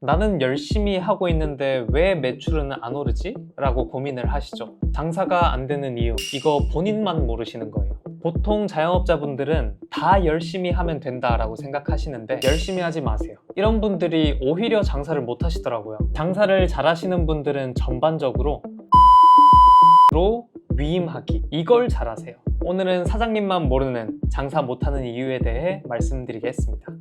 나는 열심히 하고 있는데 왜 매출은 안 오르지? 라고 고민을 하시죠. 장사가 안 되는 이유, 이거 본인만 모르시는 거예요. 보통 자영업자분들은 다 열심히 하면 된다라고 생각하시는데 열심히 하지 마세요. 이런 분들이 오히려 장사를 못 하시더라고요. 장사를 잘 하시는 분들은 전반적으로 로 위임하기 이걸 잘하세요. 오늘은 사장님만 모르는 장사 못하는 이유에 대해 말씀드리겠습니다.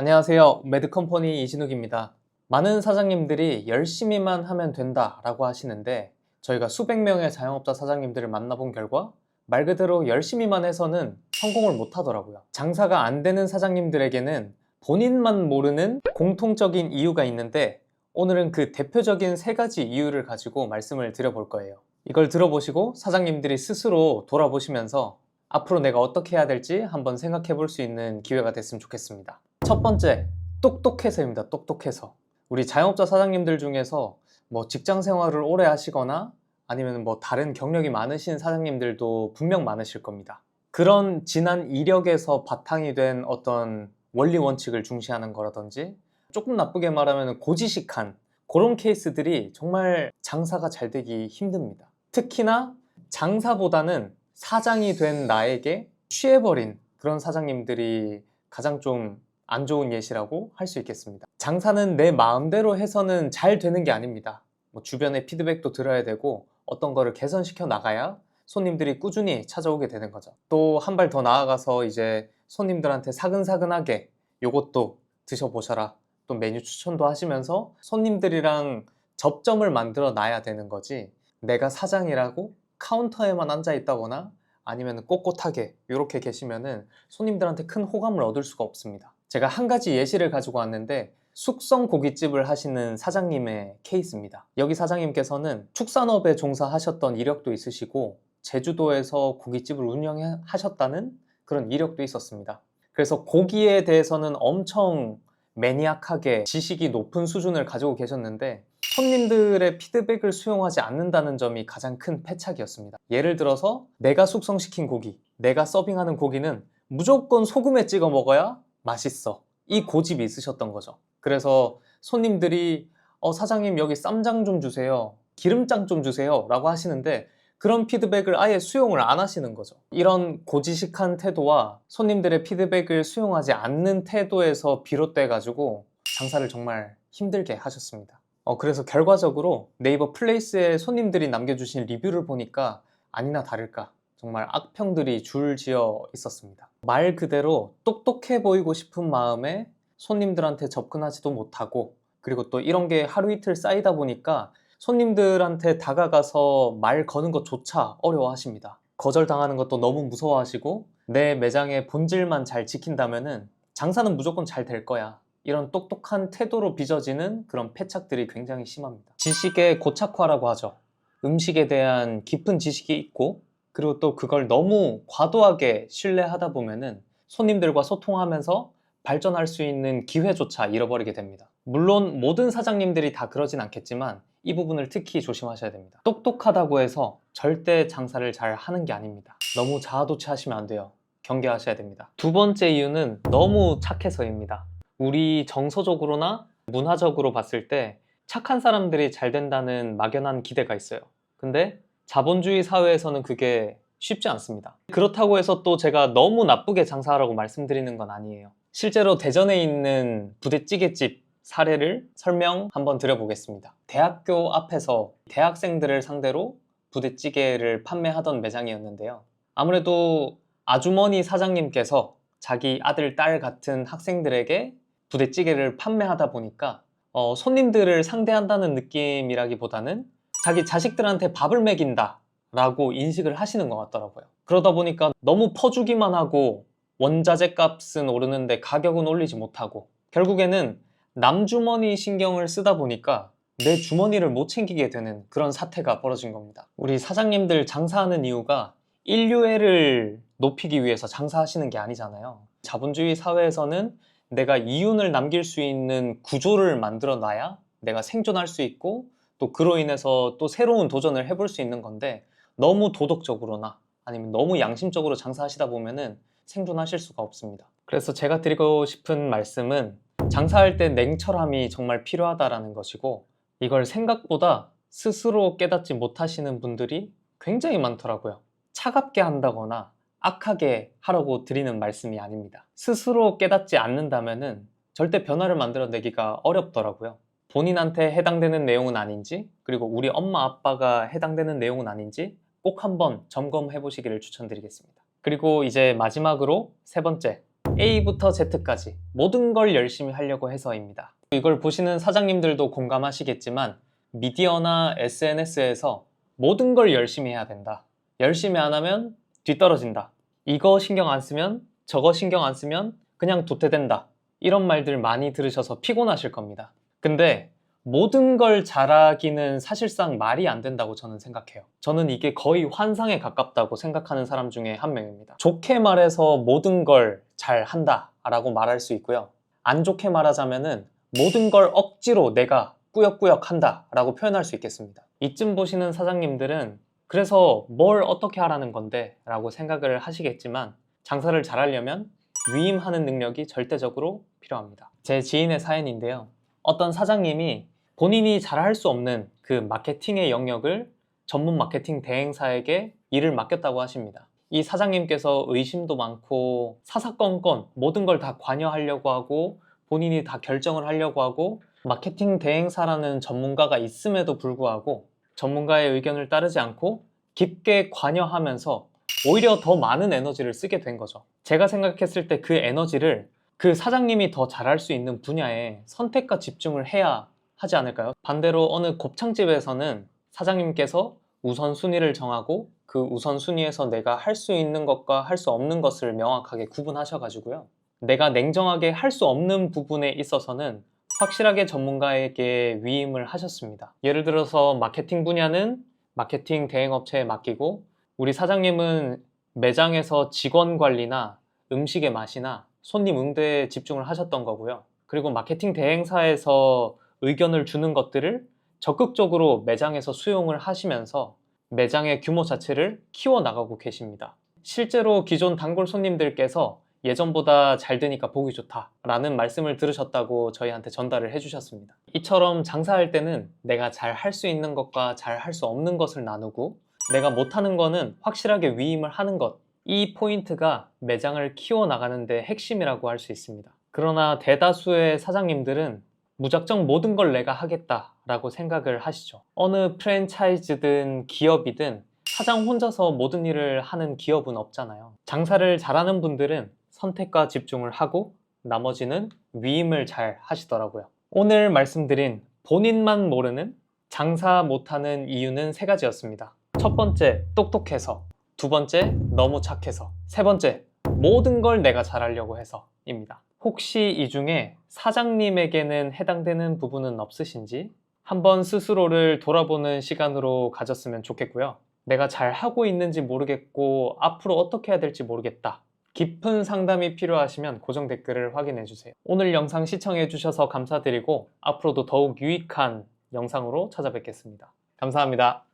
안녕하세요. 매드컴퍼니 이진욱입니다. 많은 사장님들이 열심히만 하면 된다 라고 하시는데 저희가 수백 명의 자영업자 사장님들을 만나본 결과 말 그대로 열심히만 해서는 성공을 못 하더라고요. 장사가 안 되는 사장님들에게는 본인만 모르는 공통적인 이유가 있는데 오늘은 그 대표적인 세 가지 이유를 가지고 말씀을 드려볼 거예요. 이걸 들어보시고 사장님들이 스스로 돌아보시면서 앞으로 내가 어떻게 해야 될지 한번 생각해 볼 수 있는 기회가 됐으면 좋겠습니다. 첫 번째, 똑똑해서입니다. 똑똑해서. 우리 자영업자 사장님들 중에서 뭐 직장 생활을 오래 하시거나 아니면 뭐 다른 경력이 많으신 사장님들도 분명 많으실 겁니다. 그런 지난 이력에서 바탕이 된 어떤 원리 원칙을 중시하는 거라든지 조금 나쁘게 말하면 고지식한 그런 케이스들이 정말 장사가 잘 되기 힘듭니다. 특히나 장사보다는 사장이 된 나에게 취해버린 그런 사장님들이 가장 좀 안 좋은 예시라고 할 수 있겠습니다. 장사는 내 마음대로 해서는 잘 되는 게 아닙니다. 뭐 주변의 피드백도 들어야 되고 어떤 거를 개선시켜 나가야 손님들이 꾸준히 찾아오게 되는 거죠. 또 한 발 더 나아가서 이제 손님들한테 사근사근하게 요것도 드셔보셔라. 또 메뉴 추천도 하시면서 손님들이랑 접점을 만들어 놔야 되는 거지. 내가 사장이라고 카운터에만 앉아 있다거나 아니면 꼿꼿하게 이렇게 계시면은 손님들한테 큰 호감을 얻을 수가 없습니다. 제가 한 가지 예시를 가지고 왔는데 숙성 고깃집을 하시는 사장님의 케이스입니다. 여기 사장님께서는 축산업에 종사하셨던 이력도 있으시고 제주도에서 고깃집을 운영하셨다는 그런 이력도 있었습니다. 그래서 고기에 대해서는 엄청 매니악하게 지식이 높은 수준을 가지고 계셨는데 손님들의 피드백을 수용하지 않는다는 점이 가장 큰 패착이었습니다. 예를 들어서 내가 숙성시킨 고기, 내가 서빙하는 고기는 무조건 소금에 찍어 먹어야 맛있어. 이 고집이 있으셨던 거죠. 그래서 손님들이 어, 사장님 여기 쌈장 좀 주세요. 기름장 좀 주세요. 라고 하시는데 그런 피드백을 아예 수용을 안 하시는 거죠. 이런 고지식한 태도와 손님들의 피드백을 수용하지 않는 태도에서 비롯돼 가지고 장사를 정말 힘들게 하셨습니다. 어, 그래서 결과적으로 네이버 플레이스에 손님들이 남겨주신 리뷰를 보니까 아니나 다를까 정말 악평들이 줄지어 있었습니다. 말 그대로 똑똑해 보이고 싶은 마음에 손님들한테 접근하지도 못하고 그리고 또 이런 게 하루 이틀 쌓이다 보니까 손님들한테 다가가서 말 거는 것조차 어려워하십니다. 거절당하는 것도 너무 무서워하시고 내 매장의 본질만 잘 지킨다면은 장사는 무조건 잘 될 거야. 이런 똑똑한 태도로 빚어지는 그런 패착들이 굉장히 심합니다. 지식의 고착화라고 하죠. 음식에 대한 깊은 지식이 있고 그리고 또 그걸 너무 과도하게 신뢰하다 보면은 손님들과 소통하면서 발전할 수 있는 기회조차 잃어버리게 됩니다. 물론 모든 사장님들이 다 그러진 않겠지만 이 부분을 특히 조심하셔야 됩니다. 똑똑하다고 해서 절대 장사를 잘 하는 게 아닙니다. 너무 자아도취하시면 안 돼요. 경계하셔야 됩니다. 두 번째 이유는 너무 착해서입니다. 우리 정서적으로나 문화적으로 봤을 때 착한 사람들이 잘 된다는 막연한 기대가 있어요. 근데 자본주의 사회에서는 그게 쉽지 않습니다. 그렇다고 해서 또 제가 너무 나쁘게 장사하라고 말씀드리는 건 아니에요. 실제로 대전에 있는 부대찌개집 사례를 설명 한번 드려보겠습니다. 대학교 앞에서 대학생들을 상대로 부대찌개를 판매하던 매장이었는데요. 아무래도 아주머니 사장님께서 자기 아들, 딸 같은 학생들에게 부대찌개를 판매하다 보니까 어, 손님들을 상대한다는 느낌이라기보다는 자기 자식들한테 밥을 먹인다 라고 인식을 하시는 것 같더라고요. 그러다 보니까 너무 퍼주기만 하고 원자재 값은 오르는데 가격은 올리지 못하고 결국에는 남주머니 신경을 쓰다 보니까 내 주머니를 못 챙기게 되는 그런 사태가 벌어진 겁니다. 우리 사장님들 장사하는 이유가 인류애를 높이기 위해서 장사하시는 게 아니잖아요. 자본주의 사회에서는 내가 이윤을 남길 수 있는 구조를 만들어 놔야 내가 생존할 수 있고 또 그로 인해서 또 새로운 도전을 해볼 수 있는 건데 너무 도덕적으로나 아니면 너무 양심적으로 장사하시다 보면은 생존하실 수가 없습니다. 그래서 제가 드리고 싶은 말씀은 장사할 때 냉철함이 정말 필요하다라는 것이고 이걸 생각보다 스스로 깨닫지 못하시는 분들이 굉장히 많더라고요. 차갑게 한다거나 악하게 하라고 드리는 말씀이 아닙니다. 스스로 깨닫지 않는다면은 절대 변화를 만들어내기가 어렵더라고요. 본인한테 해당되는 내용은 아닌지, 그리고 우리 엄마 아빠가 해당되는 내용은 아닌지 꼭 한번 점검해 보시기를 추천드리겠습니다. 그리고 이제 마지막으로 세 번째, A부터 Z까지 모든 걸 열심히 하려고 해서입니다. 이걸 보시는 사장님들도 공감하시겠지만 미디어나 SNS에서 모든 걸 열심히 해야 된다. 열심히 안 하면 뒤떨어진다. 이거 신경 안 쓰면 저거 신경 안 쓰면 그냥 도태된다. 이런 말들 많이 들으셔서 피곤하실 겁니다. 근데 모든 걸 잘하기는 사실상 말이 안 된다고 저는 생각해요. 저는 이게 거의 환상에 가깝다고 생각하는 사람 중에 한 명입니다. 좋게 말해서 모든 걸 잘한다 라고 말할 수 있고요. 안 좋게 말하자면은 모든 걸 억지로 내가 꾸역꾸역 한다 라고 표현할 수 있겠습니다. 이쯤 보시는 사장님들은 그래서 뭘 어떻게 하라는 건데 라고 생각을 하시겠지만 장사를 잘하려면 위임하는 능력이 절대적으로 필요합니다. 제 지인의 사연인데요. 어떤 사장님이 본인이 잘 할 수 없는 그 마케팅의 영역을 전문 마케팅 대행사에게 일을 맡겼다고 하십니다. 이 사장님께서 의심도 많고 사사건건 모든 걸 다 관여하려고 하고 본인이 다 결정을 하려고 하고 마케팅 대행사라는 전문가가 있음에도 불구하고 전문가의 의견을 따르지 않고 깊게 관여하면서 오히려 더 많은 에너지를 쓰게 된 거죠. 제가 생각했을 때 그 에너지를 그 사장님이 더 잘할 수 있는 분야에 선택과 집중을 해야 하지 않을까요? 반대로 어느 곱창집에서는 사장님께서 우선순위를 정하고 그 우선순위에서 내가 할 수 있는 것과 할 수 없는 것을 명확하게 구분하셔가지고요. 내가 냉정하게 할 수 없는 부분에 있어서는 확실하게 전문가에게 위임을 하셨습니다. 예를 들어서 마케팅 분야는 마케팅 대행업체에 맡기고 우리 사장님은 매장에서 직원 관리나 음식의 맛이나 손님 응대에 집중을 하셨던 거고요. 그리고 마케팅 대행사에서 의견을 주는 것들을 적극적으로 매장에서 수용을 하시면서 매장의 규모 자체를 키워 나가고 계십니다. 실제로 기존 단골 손님들께서 예전보다 잘 되니까 보기 좋다 라는 말씀을 들으셨다고 저희한테 전달을 해주셨습니다. 이처럼 장사할 때는 내가 잘 할 수 있는 것과 잘 할 수 없는 것을 나누고 내가 못하는 거는 확실하게 위임을 하는 것. 이 포인트가 매장을 키워나가는 데 핵심이라고 할 수 있습니다. 그러나 대다수의 사장님들은 무작정 모든 걸 내가 하겠다라고 생각을 하시죠. 어느 프랜차이즈든 기업이든 사장 혼자서 모든 일을 하는 기업은 없잖아요. 장사를 잘하는 분들은 선택과 집중을 하고 나머지는 위임을 잘 하시더라고요. 오늘 말씀드린 본인만 모르는 장사 못하는 이유는 세 가지였습니다. 첫 번째, 똑똑해서. 두 번째, 너무 착해서. 세 번째, 모든 걸 내가 잘하려고 해서 입니다. 혹시 이 중에 사장님에게는 해당되는 부분은 없으신지 한번 스스로를 돌아보는 시간으로 가졌으면 좋겠고요. 내가 잘 하고 있는지 모르겠고 앞으로 어떻게 해야 될지 모르겠다. 깊은 상담이 필요하시면 고정 댓글을 확인해 주세요. 오늘 영상 시청해 주셔서 감사드리고 앞으로도 더욱 유익한 영상으로 찾아뵙겠습니다. 감사합니다.